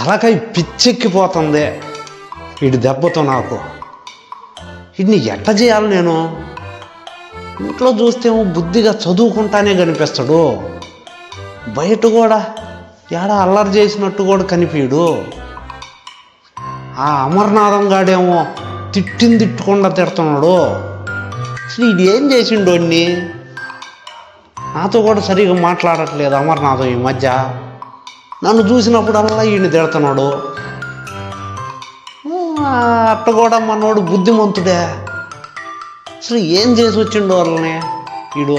తలకాయ పిచ్చెక్కిపోతుంది. ఇటు దెబ్బతో నాకు. ఇన్ని ఎట్ట చేయాలి నేను? ఇంట్లో చూస్తేమో బుద్ధిగా చదువుకుంటానే కనిపిస్తాడు. బయట కూడా ఏడా అల్లరి చేసినట్టు కూడా కనిపించడు ఆ అమర్నాథం గాడేమో తిట్టింది తిట్టకుండా తిడుతున్నాడు. అసలు ఇది ఏం చేసిండు అన్ని? నాతో కూడా సరిగా మాట్లాడట్లేదు అమర్నాథం ఈ మధ్య. నన్ను చూసినప్పుడల్లా ఈయన తిడుతున్నాడు. అట్ట కూడా మనోడు బుద్ధిమంతుడే. అసలు ఏం చేసి వచ్చిండు వాళ్ళని వీడు?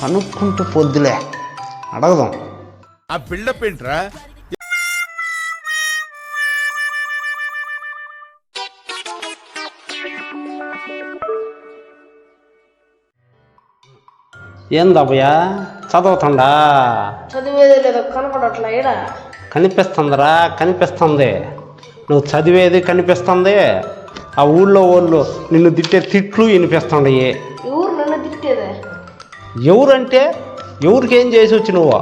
కనుక్కుంటూ పొద్దులే. అడగదాం. ఆ బిల్డప్ ఏంట్రా? ఏందబ్బయ్యా? చదువుతుండా? చదివేది లేదో కనపడట్లా ఈడ? కనిపిస్తుందిరా కనిపిస్తుంది. నువ్వు చదివేది కనిపిస్తుంది. ఆ ఊళ్ళో వాళ్ళు నిన్ను తిట్టే తిట్లు వినిపిస్తుండయి ఎవరు నన్ను తిట్టేదే? ఎవరంటే? ఎవరికి ఏం చేసి వచ్చి నువ్వు?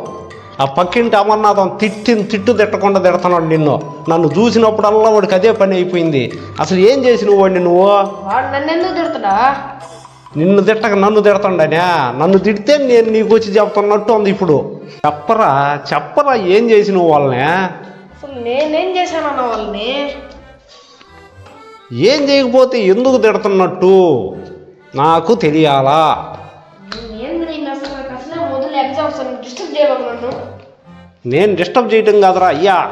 ఆ పక్కింటి అమర్నాథం తిట్టిన తిట్టు తిట్టకుండా తిడుతున్నాడు నిన్ను. నన్ను చూసినప్పుడల్లా వాడికి అదే పని అయిపోయింది. అసలు ఏం చేసి నువ్వు వాడిని నువ్వు? వాడు నన్ను ఎందుకు తిడతాడా నిన్ను తిట్టక నన్ను తిడతాడనే? నన్ను తిడితే నేను నీకు వచ్చి చెప్తున్నట్టు ఉంది ఇప్పుడు. చెప్పరా చెప్పరా ఏం చేసి నువ్వు వాళ్ళని నేనేం చేశానన్న వాళ్ళని? ఏం చేయకపోతే ఎందుకు తిడుతున్నట్టు? నాకు తెలియాలా? నేను డిస్టర్బ్ చేయటం కాదురా అయ్యా.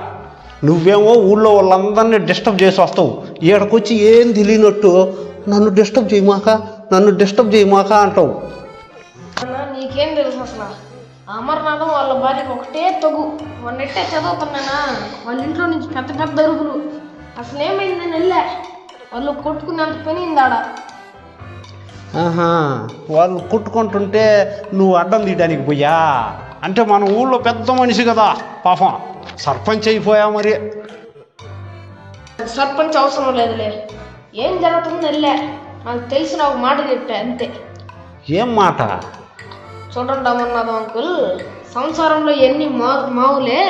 నువ్వేమో ఊళ్ళో వాళ్ళందరినీ డిస్టర్బ్ చేసి వస్తావు. ఈడకొచ్చి ఏం తెలియనట్టు నన్ను డిస్టర్బ్ చేయమాక నన్ను డిస్టర్బ్ చేయమాక అంటావు. అన్న నీకేం తెలుసు అసలు? అమర్నాథం వాళ్ళ భార్యకు ఒకటే తగు. వాళ్ళెట్టే చదువుతున్నానా వాళ్ళ ఇంట్లో నుంచి పెద్ద పెద్ద అరుగులు అసలు ఏమైందని వెళ్ళా. వాళ్ళు కొట్టుకునేంత పని ఆడ. ఆహా వాళ్ళు కొట్టుకుంటుంటే నువ్వు అడ్డం తీయడానికి పోయా? అంటే మన ఊళ్ళో పెద్ద మనిషి కదా పాపం. సర్పంచ్ అయిపోయా మరి. సర్పంచ్ అవసరం లేదులే. ఏం జరుగుతుందో వెళ్ళా. నాకు తెలిసిన ఒక మాట చెప్పా అంతే. ఏం మాట? చూడండి అమర్నాథం అంకుల్ సంసారంలో ఎన్ని మా మావులే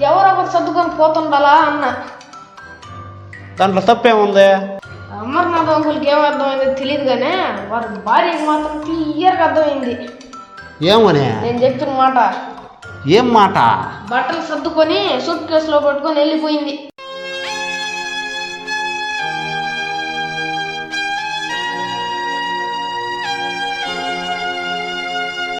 ఎవరొకరు సర్దుకొని పోతుండాలా అన్న. దాంట్లో తప్పేముంది? అమర్నాథ్ అంకుల్కి ఏం అర్థమైందో తెలియదు కానీ వారి భార్యకి మాత్రం క్లియర్గా అర్థమైంది. ఏమని? నేను చెప్పిన మాట. ఏం మాట? బట్టలు సర్దుకొని సూట్ కేసులో పట్టుకొని వెళ్ళిపోయింది.